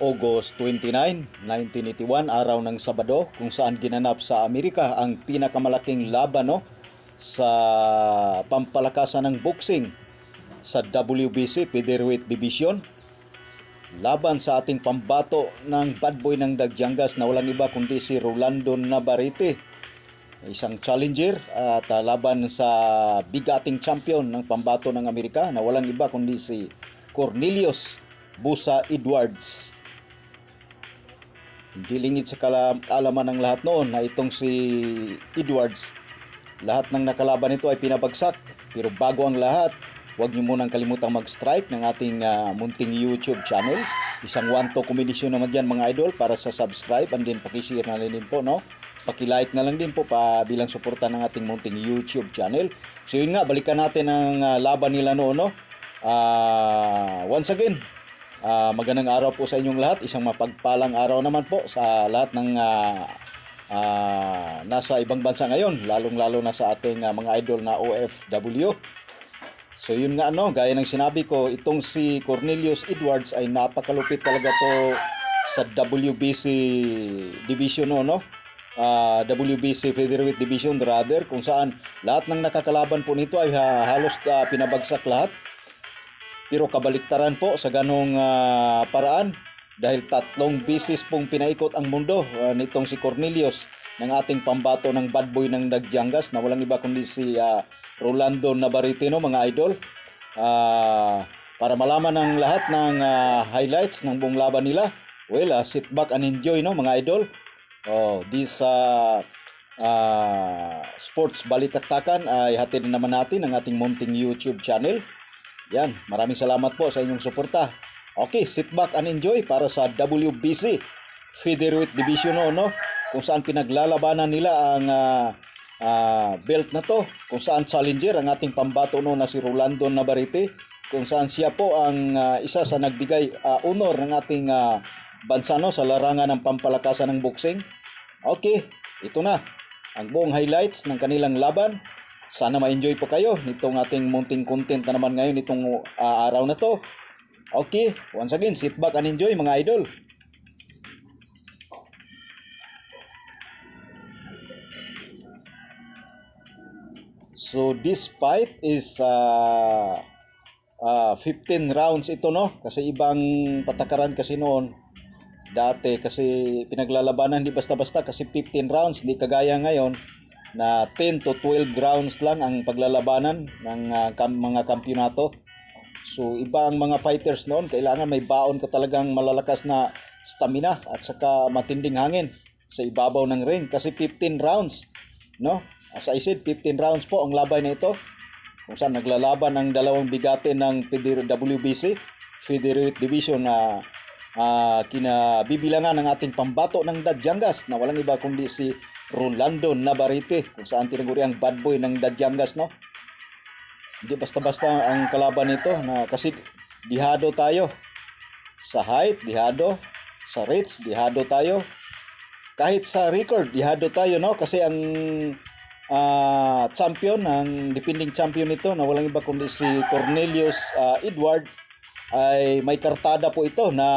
August 29, 1981, araw ng Sabado, kung saan ginanap sa Amerika ang pinakamalaking laban no, sa pampalakasan ng boxing sa WBC Featherweight Division. Laban sa ating pambato ng bad boy ng Dagjangas na walang iba kundi si Rolando Navarrete. Isang challenger at ah, laban sa bigating champion ng pambato ng Amerika na walang iba kundi si Cornelius Busa Edwards. Hindi lingid sa kaalaman ng lahat noon na itong si Edwards, lahat ng nakalaban nito ay pinabagsak. Pero bago ang lahat, huwag niyo munang kalimutang mag-strike ng ating ah, munting YouTube channel. Isang one-to kombinasyon naman dyan mga idol para sa subscribe and din pakishare na rin po, no? Pakilike na lang din po pa bilang suporta ng ating munting YouTube channel. So yun nga, balikan natin ang ah, laban nila noon, no? Ah, once again, Ah, magandang araw po sa inyong lahat. Isang mapagpalang araw naman po sa lahat ng ah, ah, nasa ibang bansa ngayon, lalong-lalo na sa ating ah, mga idol na OFW. So yun nga ano, gaya ng sinabi ko, itong si Cornelius Edwards ay napakalupit talaga to sa WBC division no, no? Ah, WBC Featherweight Division rather kung saan lahat ng nakakalaban po nito ay ah, halos ah, pinabagsak lahat. Pero kabaliktaran po sa ganong ah, paraan dahil tatlong bisis pong pinaikot ang mundo ah, nitong si Cornelius ng ating pambato ng bad boy ng Dagjangas na walang iba kundi si ah, Rolando Navarrete no, mga idol. Ah, para malaman ng lahat ng ah, highlights ng buong laban nila, well, ah, sit back and enjoy no mga idol. Oh, this ah, ah, sports balitaktakan ay hatid na naman natin ang ating munting YouTube channel. Yan, maraming salamat po sa inyong suporta. Okay, sit back and enjoy para sa WBC Featherweight Division no, no? Kung saan pinaglalabanan nila ang ah, ah, belt na to. Kung saan challenger ang ating pambato no na si Rolando Navarrete. Kung saan siya po ang ah, isa sa nagbigay ah, honor ng ating ah, bansa no, sa larangan ng pampalakasan ng boxing. Okay, ito na ang buong highlights ng kanilang laban. Sana ma-enjoy po kayo nitong ating munting content na naman ngayon itong ah, araw na to. Okay, once again, sit back and enjoy mga idol. So this fight is uh, uh, 15 rounds ito no kasi ibang patakaran kasi noon dati kasi pinaglalabanan di basta-basta kasi 15 rounds hindi kagaya ngayon na 10 to 12 rounds lang ang paglalabanan ng ah, kam- mga kampyonato. So iba ang mga fighters noon, kailangan may baon ka talagang malalakas na stamina at saka matinding hangin sa ibabaw ng ring kasi 15 rounds, no? As I said, 15 rounds po ang laban na ito. Kung saan naglalaban ang dalawang bigatin ng WBC Featherweight Division na ah, kinabibilangan ng ating pambato ng Dadyangas na walang iba kundi si Rolando Navarrete kung saan tinaguri ang bad boy ng Dadyangas no? Hindi basta-basta ang kalaban nito na kasi dihado tayo sa height dihado sa reach dihado tayo. Kahit sa record dihado tayo no? Kasi ang ah, champion ang defending champion nito na walang iba kundi si Cornelius ah, Edward ay may kartada po ito na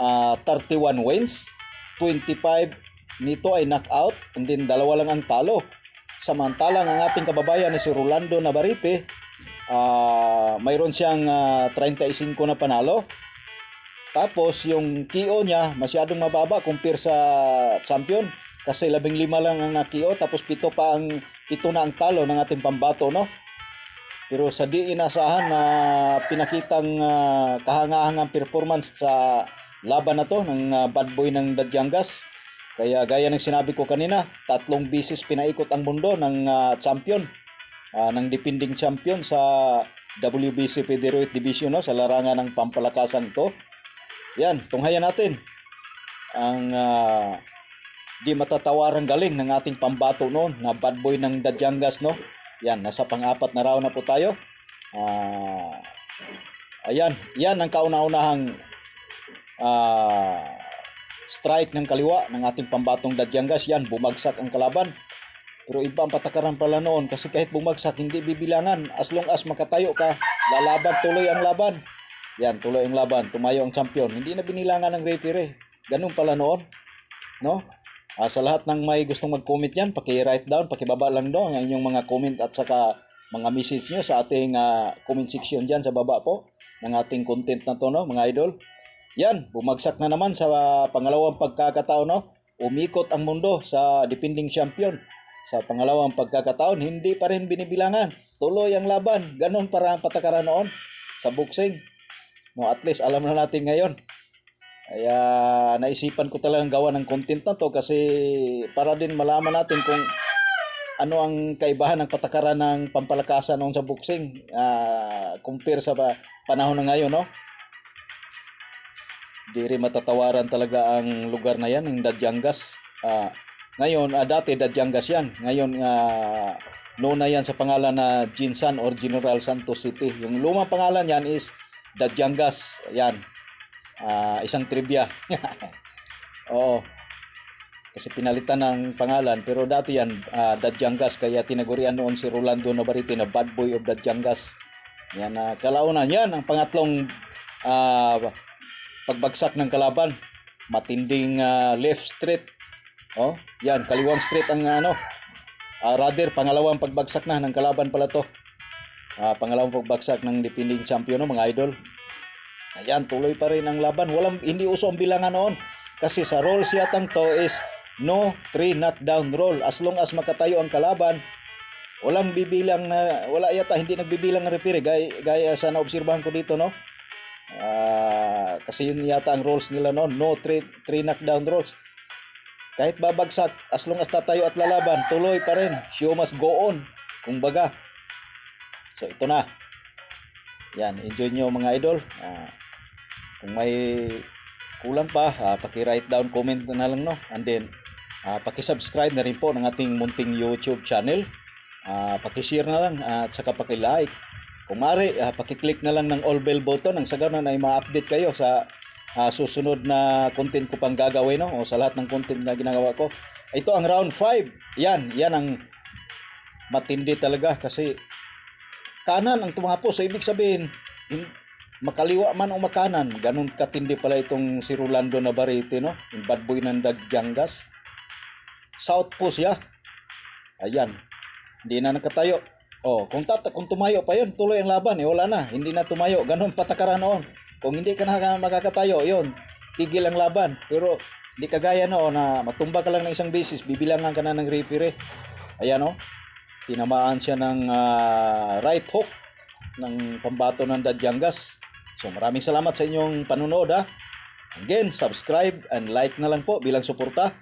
ah, 31 wins 25 nito ay knockout and then dalawa lang ang talo. Samantalang ang ating kababayan na si Rolando Navarrete ah, mayroon siyang ah, 35 na panalo. Tapos yung KO niya masyadong mababa compare sa champion kasi labing lima lang ang na-KO tapos pito pa ang pito na ang talo ng ating pambato no? Pero sa di inasahan na pinakitang ah, kahangahangang performance sa laban na to ng ah, bad boy ng Dadyangas kaya gaya ng sinabi ko kanina, tatlong bisis pinaikot ang mundo ng ah, champion, ah, ng defending champion sa WBC Featherweight Division no, sa larangan ng pampalakasan to. Yan, tunghayan natin ang ah, di matatawarang galing ng ating pambato noon na bad boy ng Dadyangas no. Yan, nasa pang-apat na round na po tayo. Ah, ayan, yan ang kauna-unahang ah, strike ng kaliwa ng ating pambatong Dadyangas. Yan, bumagsak ang kalaban. Pero iba ang patakaran pala noon kasi kahit bumagsak, hindi bibilangan. As long as makatayo ka, lalaban tuloy ang laban. Yan, tuloy ang laban. Tumayo ang champion. Hindi na binilangan ng referee. Ganun pala noon. No? Ah, sa lahat ng may gustong mag-comment yan, paki-write down, paki-baba lang doon ang inyong mga comment at saka mga message nyo sa ating ah, comment section dyan sa baba po ng ating content na to, no, mga idol. Yan, bumagsak na naman sa ah, pangalawang pagkakataon, no? Umikot ang mundo sa defending champion. Sa pangalawang pagkakataon, hindi pa rin binibilangan. Tuloy ang laban. Ganon para ang patakaran noon sa boxing. No, at least alam na natin ngayon. Kaya naisipan ko talagang gawa ng content na to kasi para din malaman natin kung ano ang kaibahan ng patakaran ng pampalakasan noon sa boxing ah, compare sa pa- panahon na ngayon, no? Di rin matatawaran talaga ang lugar na yan, yung Dadyangas. Ah, ngayon, ah, dati Dadyangas yan. Ngayon, uh, noon na yan sa pangalan na Jinsan or General Santos City. Yung lumang pangalan yan is Dadyangas. Yan. Ah, isang trivia. Oo. Kasi pinalitan ng pangalan. Pero dati yan, uh, Dadyangas. Kaya tinagurian noon si Rolando Navarrete na bad boy of Dadyangas. Yan, uh, kalaunan. Yan, ang pangatlong ah, pagbagsak ng kalaban. Matinding ah, left straight. Oh, yan, kaliwang straight ang ano. Ah, rather, pangalawang pagbagsak na ng kalaban pala to. Ah, pangalawang pagbagsak ng defending champion no, mga idol. Ayan, tuloy pa rin ang laban. Walang, hindi uso ang bilangan noon. Kasi sa rules yatang to is no 3 knockdown roll. As long as makatayo ang kalaban, walang bibilang na, wala yata, hindi nagbibilang ng referee. Gaya, gaya sa naobserbahan ko dito, no? Ah, kasi yun yata ang rules nila noon. No 3, 3 knockdown rolls. Kahit babagsak, as long as tatayo at lalaban, tuloy pa rin. Show must go on. Kung baga. So, ito na. Yan, enjoy nyo mga idol. Ah, kung may kulang pa, ah, paki-write down comment na lang no. And then ah, paki-subscribe na rin po ng ating munting YouTube channel. Ah, paki-share na lang ah, at saka paki-like. Kung maaari, ah, paki-click na lang ng all bell button nang sa ganun ay ma-update kayo sa ah, susunod na content ko pang gagawin no o sa lahat ng content na ginagawa ko. Ito ang round 5. Yan, yan ang matindi talaga kasi kanan ang tumapo. So, ibig sabihin, in- makaliwa man o makanan, ganun katindi pala itong si Rolando Navarrete, no? Yung bad boy ng Dagjangas. South po siya. Ayan. Hindi na nakatayo. Oh, kung tata, kung tumayo pa yun, tuloy ang laban eh, wala na. Hindi na tumayo. Ganun patakaran noon. Kung hindi ka na makakatayo, yun, tigil ang laban. Pero hindi kagaya noon na matumba ka lang ng isang beses, bibilangan ka na ng referee. Ayan oh. Tinamaan siya ng ah, right hook ng pambato ng Dadyangas. So maraming salamat sa inyong panunood ha. Again, subscribe and like na lang po bilang suporta.